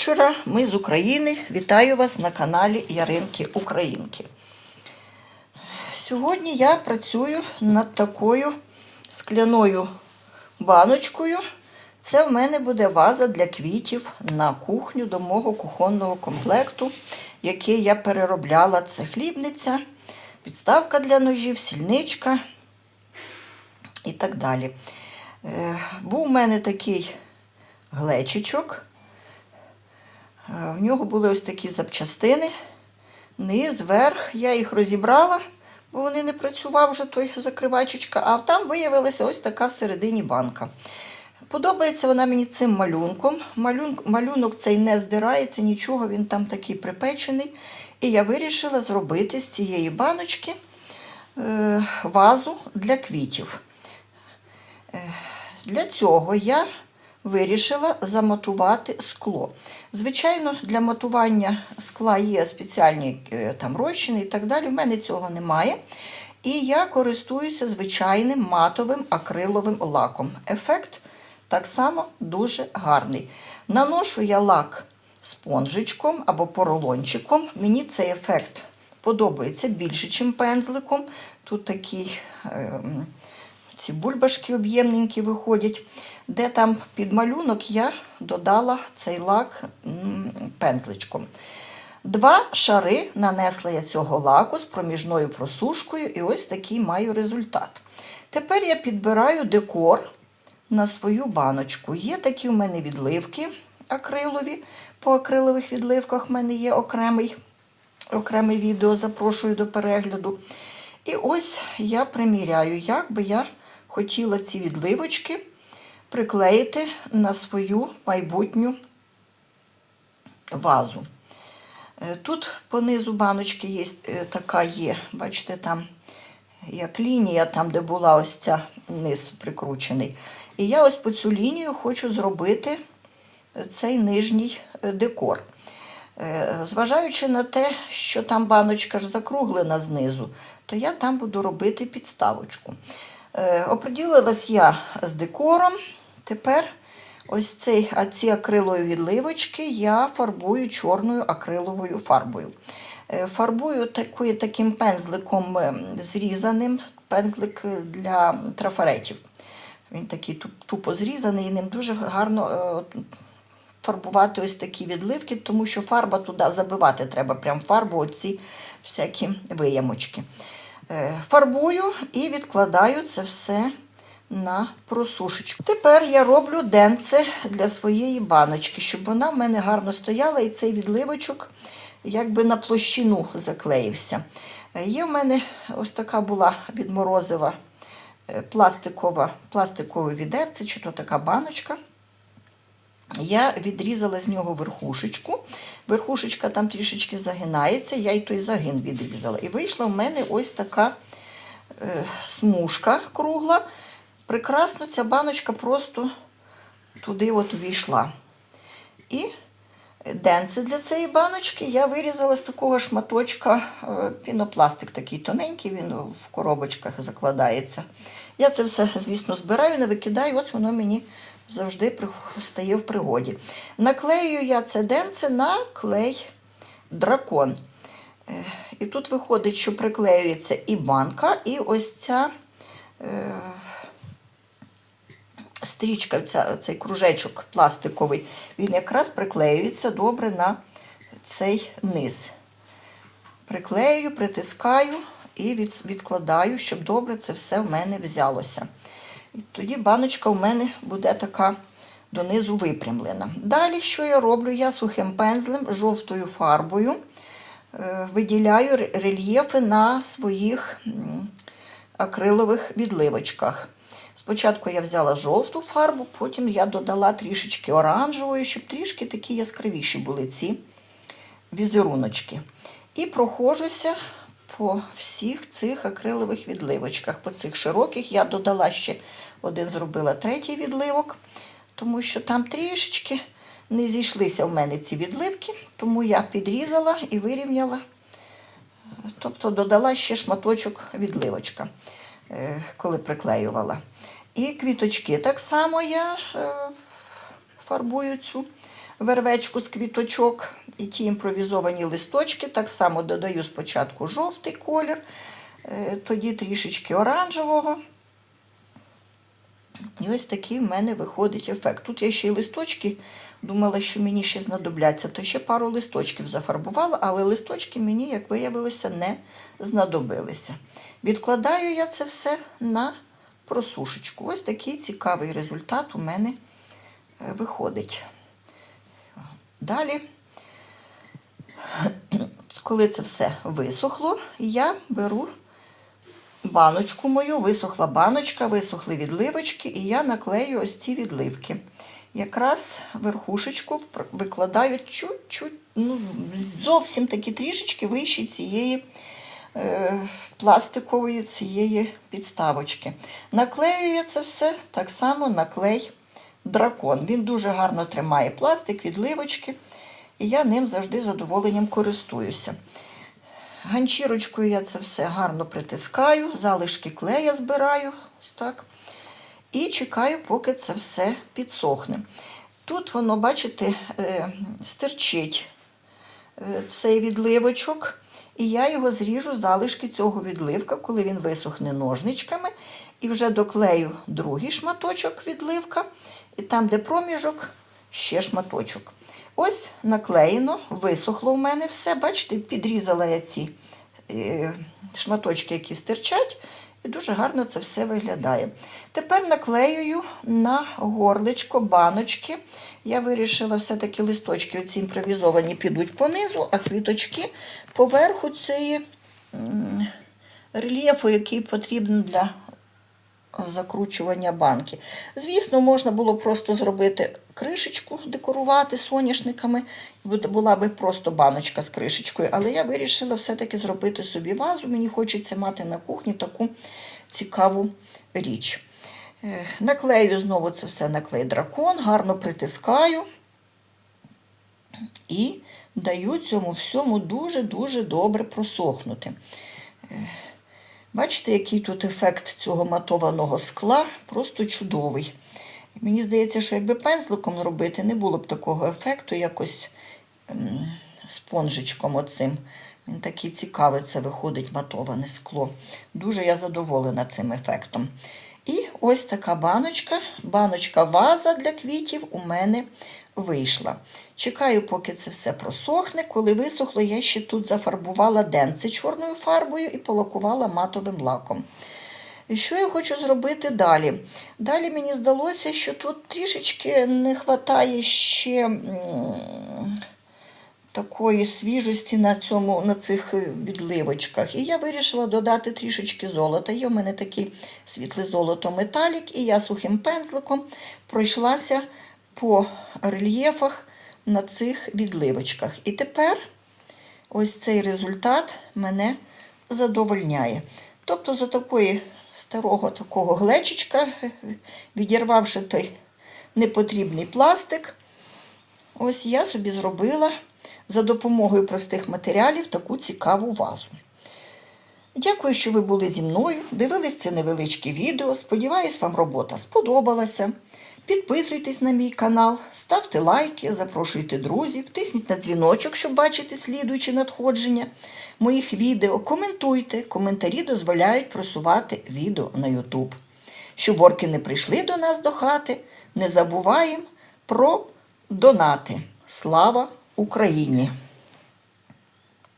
вечора. Ми з України. Вітаю вас на каналі Яринки Українки. Сьогодні я працюю над такою скляною баночкою. Це в мене буде ваза для квітів на кухню до мого кухонного комплекту, який я переробляла. Це хлібниця, підставка для ножів, сільничка і так далі. Е, Був у мене такий глечичок. Е, В нього були ось такі запчастини. Низ, верх. Я їх розібрала, бо вони не працював вже той закривачечка, а там виявилася ось така всередині банка. Подобається вона мені цим малюнком. Малюнок, малюнок цей не здирається, нічого, він там такий припечений. І я вирішила зробити з цієї баночки е, вазу для квітів. Е, Для цього я вирішила заматувати скло. Звичайно, для матування скла є спеціальні е, там розчини і так далі. У мене цього немає. І я користуюся звичайним матовим акриловим лаком. Ефект так само дуже гарний. Наношу я лак спонжичком або поролончиком. Мені цей ефект подобається більше, ніж пензликом. Тут такий. Е, ці бульбашки об'ємненькі виходять. Де там під малюнок я додала цей лак пензличком. Два шари нанесла я цього лаку з проміжною просушкою, і ось такий маю результат. Тепер я підбираю декор на свою баночку. Є такі в мене відливки акрилові. По акрилових відливках в мене є окремий, окреме відео, запрошую до перегляду. І ось я приміряю, як би я хотіла ці відливочки приклеїти на свою майбутню вазу. Е, Тут по низу баночки є е, така є, бачите, там як лінія, там, де була ось ця низ прикручений. І я ось по цю лінію хочу зробити цей нижній е, декор. Е, Зважаючи на те, що там баночка ж закруглена знизу, то я там буду робити підставочку. Е, Оприділилась я з декором. Тепер ось цей, ці акрилові відливочки я фарбую чорною акриловою фарбою. Е, Фарбую такою, таким пензликом е, зрізаним, пензлик для трафаретів. Він такий тупо зрізаний, і ним дуже гарно фарбувати ось такі відливки, тому що фарба туди забивати треба, прям фарбу, оці всякі виямочки. Е, Фарбую і відкладаю це все на просушечку. Тепер я роблю денце для своєї баночки, щоб вона в мене гарно стояла і цей відливочок якби на площину заклеївся. Е, Є в мене ось така була від морозива е, пластикова, пластикове відерце, чи то така баночка. Я відрізала з нього верхушечку. Верхушечка там трішечки загинається, я й той загин відрізала. І вийшла в мене ось така е, смужка кругла. Прекрасно ця баночка просто туди от увійшла. І денце для цієї баночки я вирізала з такого шматочка е, пінопластик такий тоненький, він в коробочках закладається. Я це все, звісно, збираю, не викидаю, от воно мені завжди стає в пригоді. Наклею я це денце на клей дракон. Е, І тут виходить, що приклеюється і банка, і ось ця е, стрічка, ця, цей кружечок пластиковий, він якраз приклеюється добре на цей низ. Приклею, притискаю і від, відкладаю, щоб добре це все в мене взялося. І тоді баночка в мене буде така донизу випрямлена. Далі, що я роблю? Я сухим пензлем, жовтою фарбою е, виділяю рельєфи на своїх акрилових відливочках. Спочатку я взяла жовту фарбу, потім я додала трішечки оранжевої, щоб трішки такі яскравіші були ці візеруночки. І проходжуся по всіх цих акрилових відливочках. По цих широких я додала ще один, зробила третій відливок, тому що там трішечки не зійшлися в мене ці відливки, тому я підрізала і вирівняла. Тобто додала ще шматочок відливочка, е, коли приклеювала. І квіточки так само я е, фарбую цю вервечку з квіточок і ті імпровізовані листочки. Так само додаю спочатку жовтий колір, е, тоді трішечки оранжевого. І ось такий в мене виходить ефект. Тут я ще й листочки, думала, що мені ще знадобляться, то ще пару листочків зафарбувала, але листочки мені, як виявилося, не знадобилися. Відкладаю я це все на просушечку. Ось такий цікавий результат у мене е, виходить. Далі, коли це все висохло, я беру баночку мою, висохла баночка, висохли відливочки, і я наклею ось ці відливки. Якраз верхушечку викладаю чуть-чуть, ну, зовсім такі трішечки вище цієї е, пластикової цієї підставочки. Наклею я це все так само наклей дракон. Він дуже гарно тримає пластик, відливочки, і я ним завжди задоволенням користуюся. Ганчірочкою я це все гарно притискаю, залишки клея збираю, ось так. І чекаю, поки це все підсохне. Тут воно, бачите, е, стирчить е, цей відливочок, і я його зріжу залишки цього відливка, коли він висохне ножничками, і вже доклею другий шматочок відливка, і там, де проміжок, ще шматочок. Ось наклеєно, висохло в мене все. Бачите, підрізала я ці е, шматочки, які стирчать, і дуже гарно це все виглядає. Тепер наклеюю на горличко баночки. Я вирішила все-таки листочки оці імпровізовані підуть понизу, а квіточки поверху цієї рельєфу, який потрібен для закручування банки. Звісно, можна було просто зробити кришечку, декорувати соняшниками, була би просто баночка з кришечкою. Але я вирішила все-таки зробити собі вазу. Мені хочеться мати на кухні таку цікаву річ. Е, Наклею знову це все на клей дракон, гарно притискаю і даю цьому всьому дуже-дуже добре просохнути. Бачите, який тут ефект цього матованого скла, просто чудовий. Мені здається, що якби пензликом робити, не було б такого ефекту, якось ем, спонжичком оцим. Він такий цікавий, це виходить матоване скло. Дуже я задоволена цим ефектом. І ось така баночка, баночка ваза для квітів у мене вийшла. Чекаю, поки це все просохне. Коли висохло, я ще тут зафарбувала денце чорною фарбою і полакувала матовим лаком. І що я хочу зробити далі? Далі мені здалося, що тут трішечки не вистачає ще такої свіжості на, цьому, на цих е, відливочках. І я вирішила додати трішечки золота. Є в мене такий світле золото металік, і я сухим пензликом пройшлася по рельєфах на цих відливочках. І тепер ось цей результат мене задовольняє. Тобто, за такої старого такого глечичка, відірвавши той непотрібний пластик, ось я собі зробила за допомогою простих матеріалів таку цікаву вазу. Дякую, що ви були зі мною, дивились це невеличке відео. Сподіваюсь, вам робота сподобалася. Підписуйтесь на мій канал, ставте лайки, запрошуйте друзів, тисніть на дзвіночок, щоб бачити слідуючі надходження моїх відео. Коментуйте, коментарі дозволяють просувати відео на YouTube. Щоб орки не прийшли до нас до хати, не забуваємо про донати. Слава Україні!